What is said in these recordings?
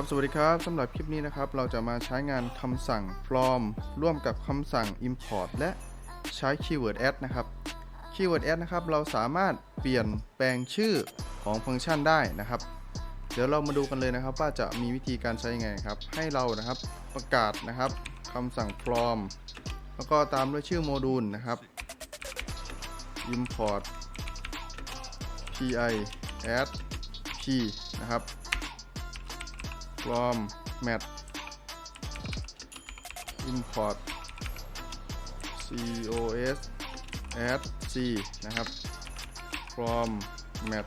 ครับสวัสดีครับสำหรับคลิปนี้นะครับ เราจะมาใช้งานคำสั่ง from ร่วมกับคำสั่ง import และใช้ keyword add นะครับ keyword add นะครับ เราสามารถเปลี่ยนแปลงชื่อของฟังก์ชันได้นะครับ เดี๋ยวเรามาดูกันเลยนะครับ ว่าจะมีวิธีการใช้ยังไงครับ ให้เรานะครับประกาศนะครับคำสั่ง from แล้วก็ตามด้วยชื่อโมดูลนะครับ import pi add p นะครับ from mat import cos add c นะครับ from mat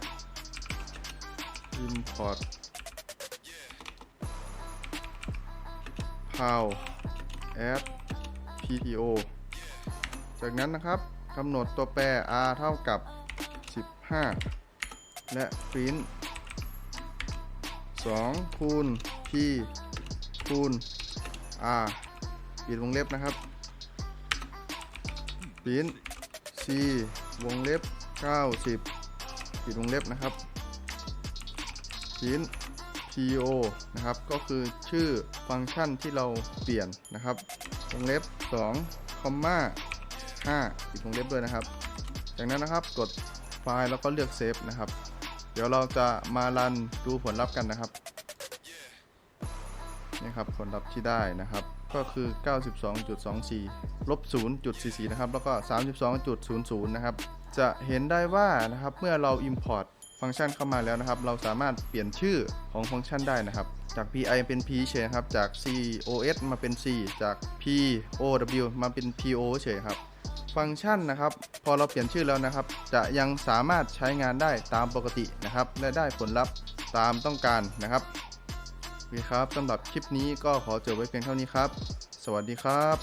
import pow add pto จากนั้นนะครับกำหนดตัวแปร r เท่ากับ 15 และ print 2คูณ p คูณ r ปิดวงเล็บนะครับปิน c วงเล็บ 90 ปิดวงเล็บนะครับปิน po นะครับ ก็คือชื่อฟังก์ชันที่เราเปลี่ยนนะครับ วงเล็บ2คอมมา5ปิดวงเล็บด้วยนะครับ จากนั้นนะครับกดไฟล์แล้วก็เลือกเซฟนะครับ เดี๋ยวเราจะมารันดูผลลัพธ์กันนะครับนี่ครับผลลัพธ์ที่ได้นะครับ ก็คือ 92.24ลบ0.44นะครับ แล้วก็ 32.00 นะครับ จะเห็นได้ว่านะครับเมื่อเรา import ฟังก์ชันเข้ามาแล้วนะครับ เราสามารถเปลี่ยนชื่อของฟังก์ชันได้นะครับ จาก pi เป็น p เฉยครับ จาก cos มาเป็น c จาก pow มาเป็น po เฉยครับ ฟังก์ชันนะครับ พอเราเปลี่ยนชื่อแล้วนะครับ จะยังสามารถใช้งานได้ตามปกตินะครับ และได้ผลลัพธ์ตามต้องการนะครับโอเคครับสำหรับคลิปนี้ก็ขอจบไว้เพียงเท่านี้ครับ สวัสดีครับ